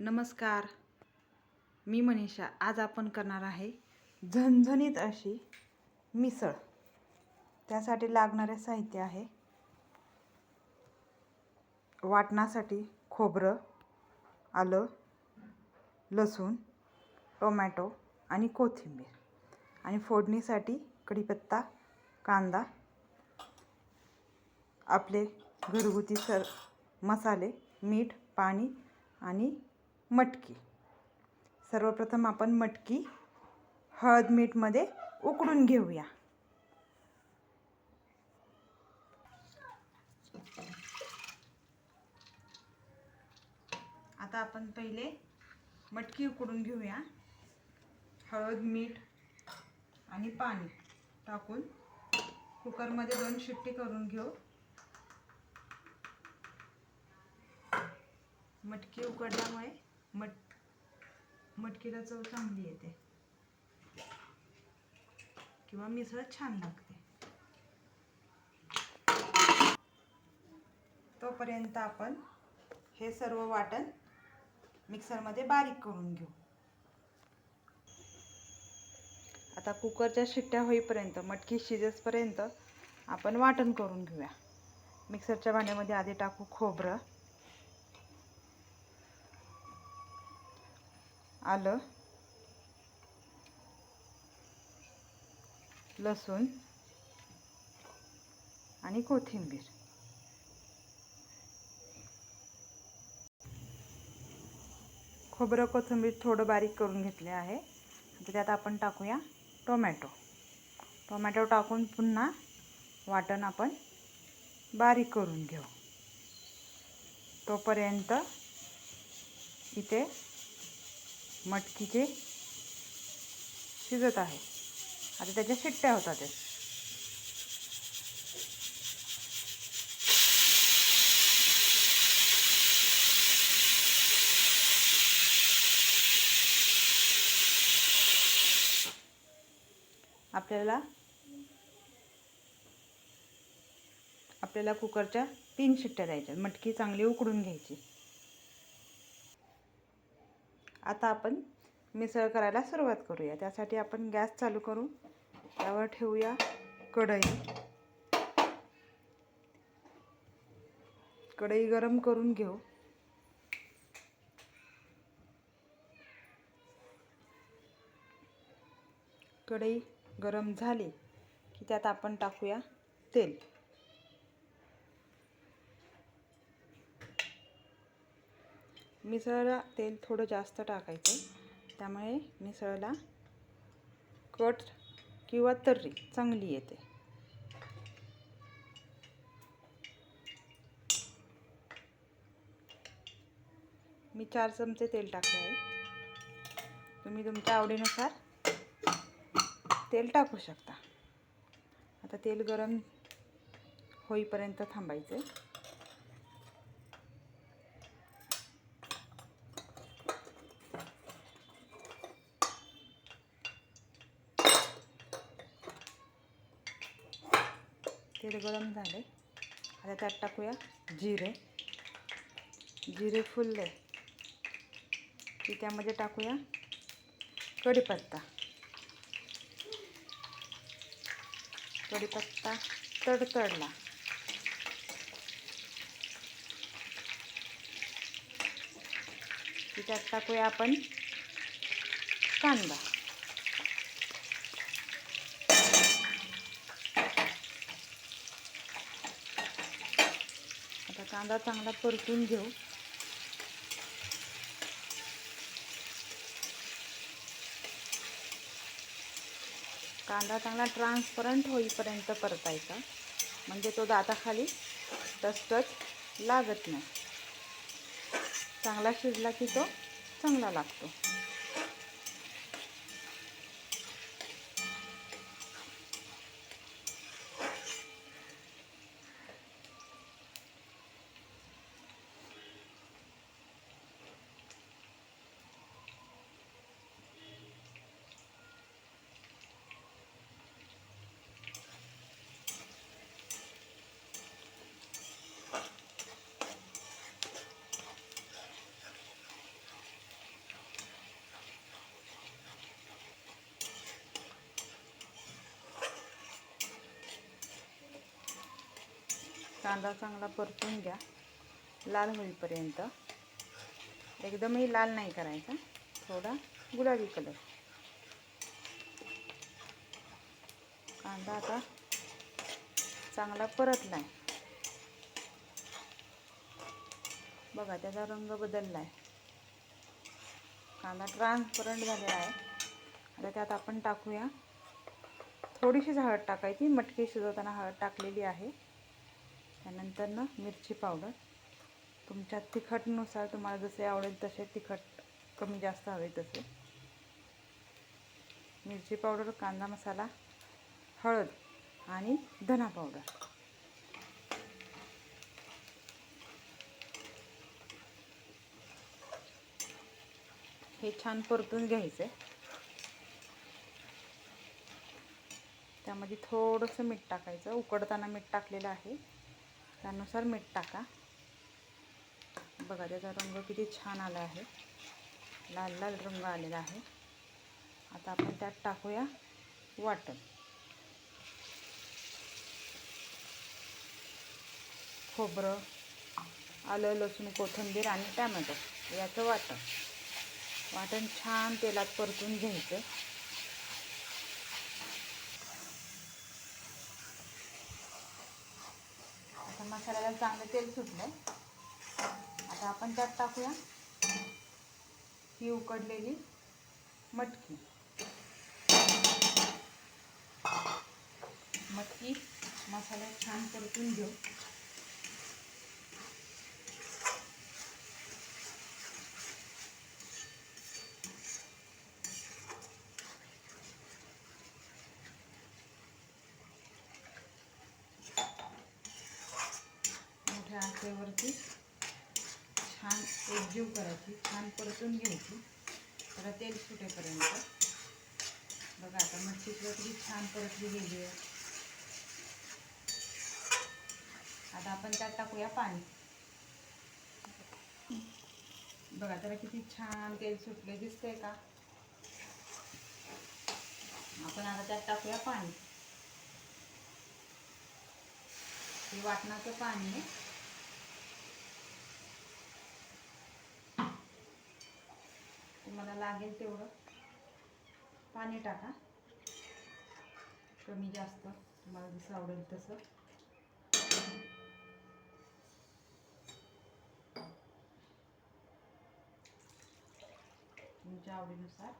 नमस्कार. मी मनीषा. आज आपण करणार आहे झणझणीत अशी मिसळ. त्यासाठी लागणारे साहित्य आहे वाटणासाठी खोबरं आलं लसूण टोमॅटो आणि कोथिंबीर. आणि फोडणीसाठी कढीपत्ता कांदा आपले घरगुती सर मसाले मीठ पाणी आणि मटकी. सर्वप्रथम आपण मटकी हळद मीठमध्ये उकडून घेऊया. आता आपण पहिले मटकी उकडून घेऊया. हळद मीठ आणि पाणी टाकून कुकरमध्ये दोन शिट्टी करून घेऊ. मटकी उकडल्यामुळे मट मटकीला चव चांगली येते. किंवा मिसळ छान लागते. तोपर्यंत आपण हे सर्व वाटण मिक्सरमध्ये बारीक करून घेऊ. आता कुकरच्या शिट्ट्या होईपर्यंत मटकी शिजेसपर्यंत आपण वाटण करून घेऊया. मिक्सरच्या भांड्यामध्ये आधी टाकू खोबरं. आलं. लसूण आणि कोथिंबीर. खोबरं कोथिंबीर थोडं बारीक करून घेतले आहे. आता त्यात आपण टाकूया टोमॅटो. टोमॅटो टाकून पुन्हा वाटण आपण बारीक करून घेऊ. तोपर्यंत इथे मटकीचे शिजत आहे. आता त्याच्या शिट्ट्या होतात आपल्याला आपल्याला कुकरच्या तीन शिट्ट्या द्यायच्या. मटकी चांगली उकडून घ्यायची. आता आपण मिसळ करायला सुरुवात करूया. त्यासाठी आपण गॅस चालू करू. त्यावर ठेवूया कढई. कढई गरम करून घेऊ. कढई गरम झाली की त्यात आपण टाकूया तेल. मिसळला तेल थोडं जास्त टाकायचं. त्यामुळे मिसळला कट किंवा तर्री चांगली येते. मी चार चमचे तेल टाकले आहे. तुम्ही तुमच्या आवडीनुसार तेल टाकू शकता. आता तेल गरम होईपर्यंत थांबायचं तेल गरम झाले. आता त्यात टाकूया जिरे. जिरे फुलले की त्यामध्ये टाकूया कढीपत्ता. कढीपत्ता तडतडला. की त्यात टाकूया आपण कांदा. आता कांदा चांगला परतून घेऊ. कांदा चांगला ट्रान्सपरंट होईपर्यंत परतायचा. म्हणजे तो दाताखाली टचटच लागत नाही. चांगला शिजला की तो चांगला लागतो. कांदा चांगला परतून घ्या. लाल होईपर्यंत. एकदमही लाल नाही करायचा. थोडा गुलाबी कलर. कांदा आता चांगला परतला आहे बघा त्याचा रंग बदलला आहे कांदा ट्रान्सपरंट झालेला आहे. आता त्यात आपण टाकूया. थोडीशी हळद टाकायची. मटकी शिजवताना हळद टाकलेली आहे. त्यानंतर ना मिरची पावडर. तुमच्या तिखटनुसार तुम्हाला जसे आवडेल तसे तिखट कमी जास्त हवे तसे. मिरची पावडर कांदा मसाला हळद आणि धना पावडर. हे छान परतून घ्यायचं. आहे त्यामध्ये थोडंसं मीठ टाकायचं. उकडताना मीठ टाकलेलं आहे. त्यानुसार मीठ टाका. बघा त्याचा रंग किती छान आला आहे. लाल लाल रंग आलेला आहे. आता आपण त्यात टाकूया वाटण. खोबरं आलं लसूण कोथिंबीर आणि टॅमॅटो याचं वाटण. वाटण छान तेलात परतून घ्यायचं आता मसाल्याला चांगलं तेल सुटलं आता आपण त्यात टाकूया ही उकडलेली मटकी. मटकी मसाल्यात छान परतून घेऊ. मोठ्या आचेवरती छान एकजीव करायची छान परतून घ्यायची. त्याला तेल सुटेपर्यंत. बघा आता मच्छी किती छान परतली गेली आहे. आता आपण त्यात टाकूया पाणी. बघा त्याला किती छान तेल सुटले दिसतंय का? आपण आता त्यात टाकूया पाणी. हे वाटणाचं पाणी आहे. तुम्हाला लागेल तेवढं. पाणी टाका. कमी जास्त. तुम्हाला जसं आवडेल तसं. तुमच्या आवडीनुसार.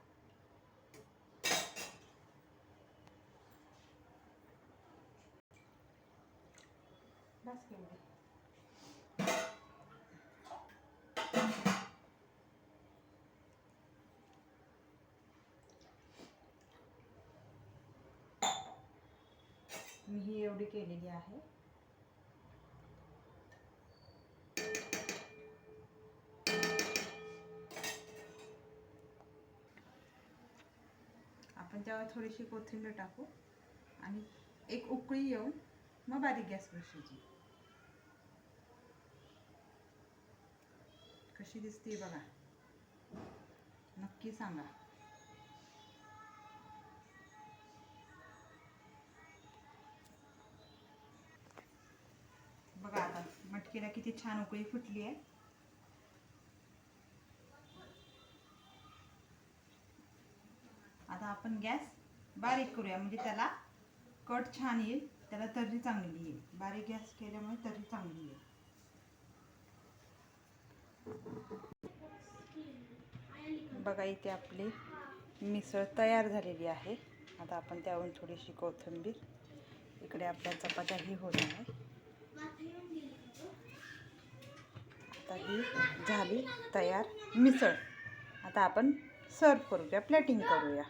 बस केवढं? मी ही एवढी केलेली आहे. आपण त्यावर थोडीशी कोथिंबीर टाकू आणि एक उकळी येऊन मग बारीक गॅस बसायची कशी दिसते बघा. नक्की सांगा. तिला किती छान उकळी फुटली आहे. आता आपण गॅस बारीक करूया म्हणजे त्याला कट छान येईल त्याला तर्री चांगली येईल. बारीक गॅस केल्यामुळे तर्री चांगली येईल. बघा इथे आपली मिसळ तयार झालेली आहे. आता आपण त्यावरून थोडीशी कोथिंबीर इकडे आपल्या चपात्याही होत आहे. आता ही झाली तयार मिसळ. आता आपण सर्व करूया प्लेटिंग करूया.